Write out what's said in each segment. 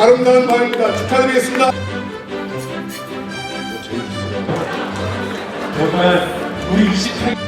아름다운 밤입니다. 축하드리겠습니다. 정말 우리 28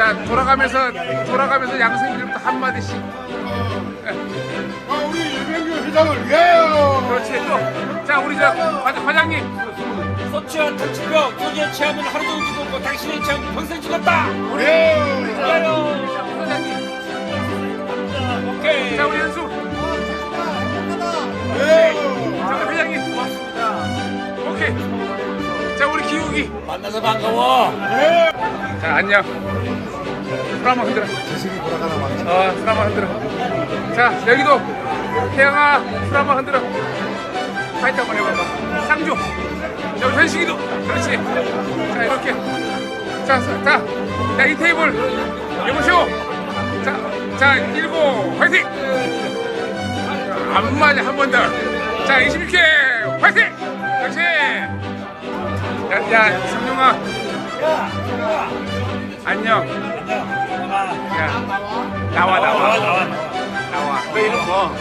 자 돌아가면서 돌아가면서 양생님부터 한 마디씩. 아, 우리 유병규 회장을 위하여. 그렇지 또. 자 우리 저 과장, 과장님. 서치와 탈취병 소재 취하면 하루 종일 죽었고 당신의 취하면 평생 죽었다 우리 예. 자, 부사장님. 오케이 자 우리 연수. 예. 자 우리 회장님 고맙습니다. 오케이. 자 우리 기욱이. 만나서 반가워 자 안녕. 술 한번 흔들어. 자식이 돌아가나 왕자. 어, 술 한번 흔들어. 자, 여기도 태영아, 술 한번 흔들어. 파이트 한번 해봐봐. 상주. 자, 현식이도. 그렇지. 자, 이렇게. 자, 자, 자, 자, 이 테이블. 여보시오. 자, 자, 일곱, 화이팅! 자, 안 맞아, 한 번 더. 자, 26회, 화이팅! 그렇지. 야, 야, 성룡아. 안녕. 야, 나와, 나와. 나와. 너 이름 뭐?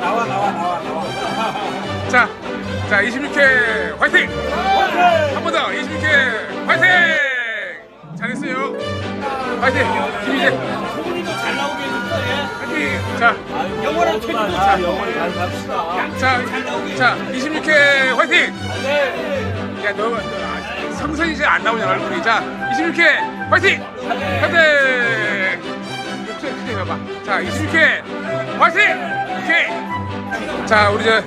나와 나와 나와 나와 자, 자, 26회 화이팅! 한 번 더, 26회 화이팅! 잘했어요. 화이팅! 김희재 소문이도 잘 나오게 해줬어 얘 화이팅! 자, 영원한 최고도 자 영원히 잘 갑시다 자, 자, 26회 화이팅! 야, 너, 성선이 잘안 나오냐 얼굴이 자 26회 파이팅! 파이팅! 목소리 크게 해봐 자 26회 파이팅! 오케이. 자 우리 저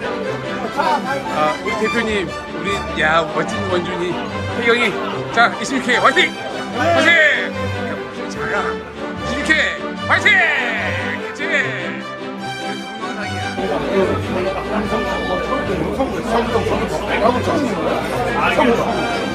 아, 우리 대표님 우리 야 멋진 원준이 혜경이. 자 26회 화이팅! 화이팅! 목소리 작아 26회 화이팅! 그치? 동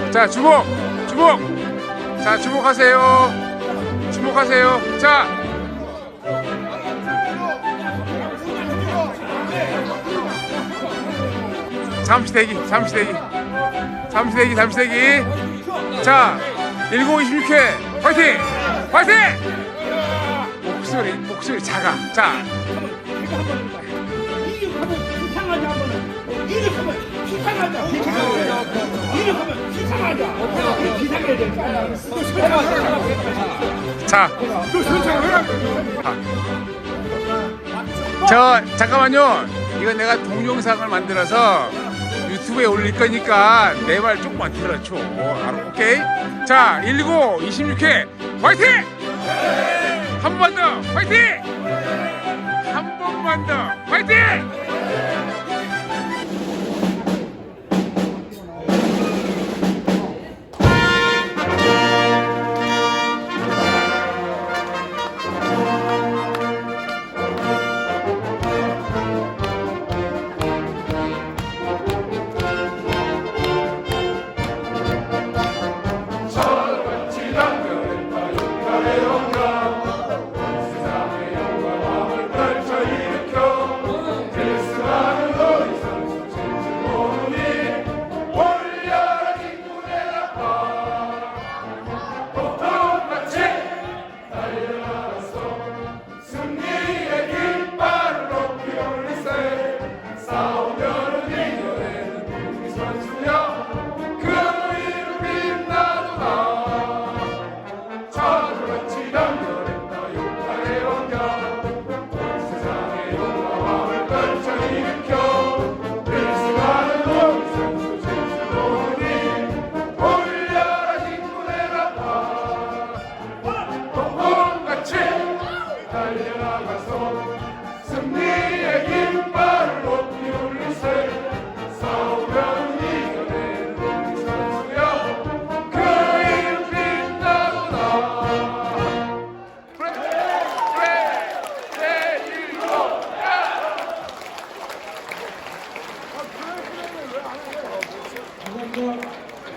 자 주목 주목. 자 주목하세요. 주목하세요. 자. 잠시 대기 잠시 대기. 잠시 대기 잠시 대기. 자 1926회 화이팅! 화이팅! 목소리 목소리 작아. 자. 이륙하면 이륙하면 될 거 아니야 자. 저 잠깐만요. 이건 내가 동영상을 만들어서 유튜브에 올릴 거니까 내 말 조금만 들어줘. 알아? 오케이? 자, 19, 26회 화이팅! 한 번만 더 화이팅! 한 번만 더 화이팅! 할렐루야